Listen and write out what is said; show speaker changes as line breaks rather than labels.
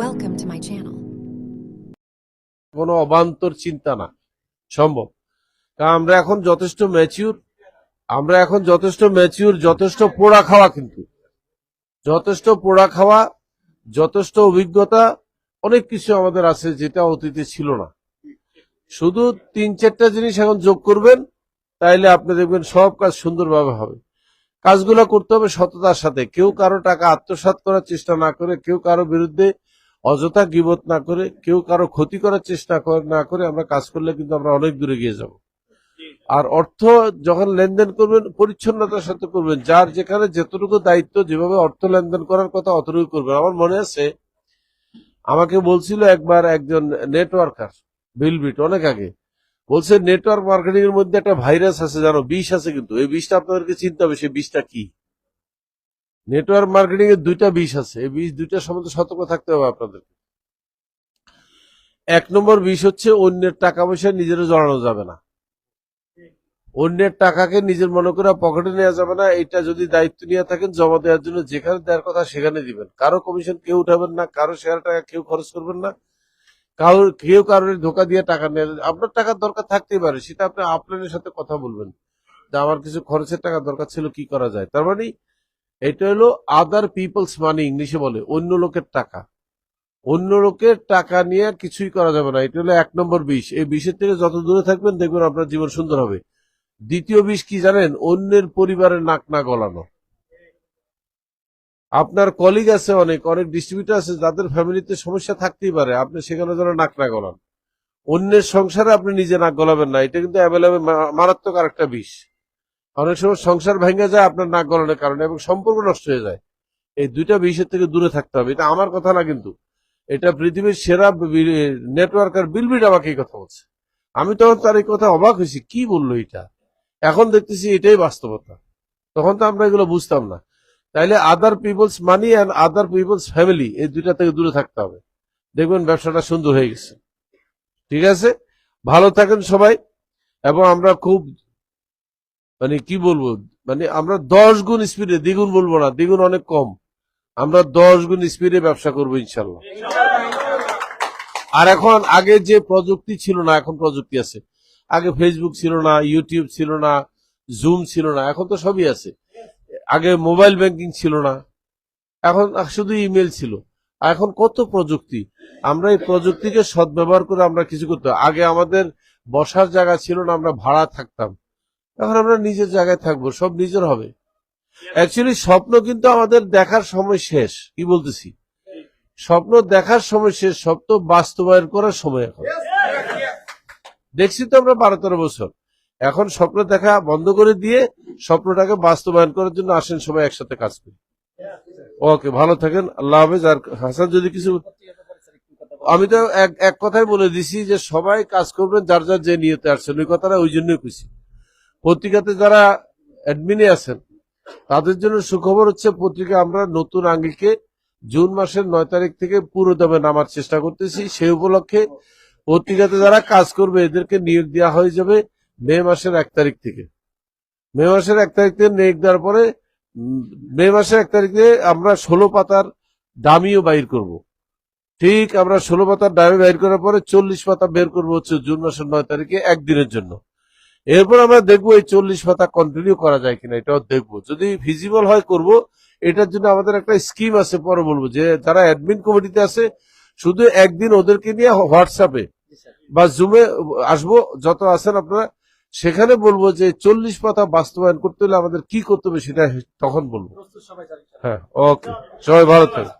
Welcome to my channel.
কোনো অবান্তর চিন্তা না। সম্ভব। কারণ আমরা এখন যথেষ্ট ম্যাচিউর আমরা এখন যথেষ্ট ম্যাচিউর যথেষ্ট পোড়া খাওয়া কিন্তু। যথেষ্ট পোড়া খাওয়া, যথেষ্ট অভিজ্ঞতা, অনেক কিছু আমাদের আছে যেটা অতীতে ছিল না। শুধু তিন চারটা জিনিস এখন যোগ করবেন, তাইলে আপনি দেখবেন সব কাজ সুন্দরভাবে হবে। কাজগুলো করতে হবে সততার সাথে। কেউ কারও টাকা আত্মসাৎ করার চেষ্টা না করে, কেউ কারও বিরুদ্ধে অযথা গিবত না করে, কেউ কারও ক্ষতি করার চেষ্টা না করে আমরা কাজ করলে কিন্তু আমরা অনেক দূরে গিয়ে যাব। আর অর্থ যখন লেনদেন করবেন, পরিচ্ছন্নতার সাথে করবেন। যার যেখানে যতটুকু দায়িত্ব, যেভাবে অর্থ লেনদেন করার কথা অতটুকু করবেন। আমার মনে আছে, আমাকে বলছিল একবার একজন নেটওয়ার্কার বিলবিট অনেক আগে। বলছে নেটওয়ার্ক মার্কেটিং এর মধ্যে একটা ভাইরাস আছে, জানো, বিষ আছে কিন্তু। এই বিষটা আপনাদেরকে চিনতে হবে, সেই বিষটা কি? নেটওয়ার্ক মার্কেটিং এর দুইটা বিষ আছে। এই বিষ দুইটার সম্বন্ধে সতর্ক থাকতে হবে আপনাদের। এক নম্বর বিষ হচ্ছে অন্যের টাকা পয়সা নিজেরও জড়ানো যাবে না। অন্যের টাকাকে নিজের মনে করে পকেটে নেওয়া যাবে না। এটা যদি দায়িত্ব নিয়ে থাকেন, জমা দেওয়ার জন্য যেখানে দেওয়ার কথা সেখানে দিবেন। কারও কমিশন কেউ উঠাবেন না, কারও শেয়ার টাকা কেউ খরচ করবেন না। কারোর, কেউ কারোর ধোকা দিয়ে টাকা নেন আপনার টাকার দরকার থাকতেই পারে, সেটা আপনি আপলাইনের সাথে কথা বলবেন। যে আমার কিছু খরচের টাকা দরকার ছিল, কি করা যায়? তার মানে এটা হলো আদার পিপলস মানি ইংলিশে বলে, অন্য লোকের টাকা। অন্য লোকের টাকা নিয়ে আর কিছুই করা যাবে না। এটা হলো এক নম্বর বিষ। এই বিষের থেকে যত দূরে থাকবেন, দেখবেন আপনার জীবন সুন্দর হবে। দ্বিতীয় বিষ কি জানেন? অন্যের পরিবারের নাক না গলানো। আপনার কলিগ আছে অনেক অনেক ডিস্ট্রিবিউটর আছে, যাদের ফ্যামিলিতে সমস্যা থাকতেই পারে। আপনি সেখানে যেন নাক না গলান। অন্যের সংসারে আপনি নিজে নাক গলাবেন না। এটা কিন্তু অ্যাভেলেবেল মারাত্মক আর একটা বিষ। অনেক সময় সংসার ভেঙে যায়, আপনার নাক গলানোর কারণে এবং সম্পর্ক নষ্ট হয়ে যায়। এই দুইটা বিষয়ের থেকে দূরে থাকতে হবে। এটা আমার কথা না কিন্তু। এটা পৃথিবীর সেরা নেটওয়ার্কার বিলবিট আমাকে এই কথা বলছে। আমি তখন তার এই কথা অবাক হয়েছি, কি বলল এটা? এখন দেখতেছি এটাই বাস্তবতা। তখন তো আমরা এগুলো বুঝতাম না। তাইলে other people's money and other people's family এই দুইটা থেকে দূরে থাকতে হবে। দেখবেন ব্যবসাটা সুন্দর হয়ে গেছে। ঠিক আছে? ভালো থাকেন সবাই। এবং আমরা খুব মানে কি বলব? মানে আমরা দশ গুণ স্পিডে দ্বিগুণ বলব না, দ্বিগুণ অনেক কম। আমরা দশ গুণ স্পিডে ব্যবসা করব, ইনশাল্লাহ। আর এখন আগে যে প্রযুক্তি ছিল না, এখন প্রযুক্তি আছে। আগে ফেসবুক ছিল না ইউটিউব ছিল না জুম ছিল না, এখন তো সবই আছে। আগে মোবাইল ব্যাংকিং ছিল না, এখন শুধু ইমেল ছিল। এখন কত প্রযুক্তি? আমরা এই প্রযুক্তিকে সদ্ব্যবহার করে আমরা কিছু করতাম আগে আমাদের বসার জায়গা ছিল না, আমরা ভাড়া থাকতাম। এখন আমরা নিজের জায়গায় থাকব, সব নিজের হবে। অ্যাকচুয়ালি স্বপ্ন কিন্তু আমাদের দেখার সময় শেষ। কি বলতেছি? স্বপ্ন দেখার সময় শেষ, স্বপ্ন বাস্তবায়ন করার সময় এখন। দেখছি তো আমরা বারো তেরো বছর। এখন স্বপ্ন দেখা বন্ধ করে দিয়ে স্বপ্নটাকে বাস্তবায়ন করার জন্য আসেন সবাই একসাথে কাজ করি। ওকে, ভালো থাকেন। আল্লাহ হাফেজ। আর হাসান, যদি কিছু আমি তো এক কথাই বলে দিছি যে সবাই কাজ করবেন, যার যার যে নিয়তে আসছেন, ওই কথাটা ওই জন্যই খুশি পত্রিকাতে যারা অ্যাডমিনে আছেন, তাদের জন্য সুখবর হচ্ছে পত্রিকা আমরা নতুন আঙ্গিকে জুন মাসের নয় তারিখ থেকে পুরো দামে নামার চেষ্টা করতেছি। সেই উপলক্ষে পত্রিকাতে যারা কাজ করবে, এদেরকে নিয়োগ দেওয়া হয়ে যাবে মে মাসের এক তারিখ থেকে। মে মাসের এক তারিখ থেকে নিয়োগ দেওয়ার পরে মে মাসের এক তারিখে আমরা ষোলো পাতার দামিও বাইর করব। ঠিক আমরা ষোলো পাতার দামি বাইর করার পরে চল্লিশ পাতা বের করব হচ্ছে জুন মাসের নয় তারিখে একদিনের জন্য। এরপর আমরা দেখব এই চল্লিশ পাতা কন্টিনিউ করা যায় কিনা এটাও দেখব। যদি ফিজিবল হয় করব। এটার জন্য আমাদের একটা স্কিম আছে পরে বলব যে যারা অ্যাডমিন কমিটিতে আছে শুধু একদিন ওদেরকে নিয়ে হোয়াটসঅ্যাপে বা জুমে আসব যত আছেন আপনারা সেখানে বলব যে চল্লিশ পাতা বাস্তবায়ন করতে হলে আমাদের কি করতে হবে সেটা তখন বলব। হ্যাঁ ওকে সবাই ভালো থাকবে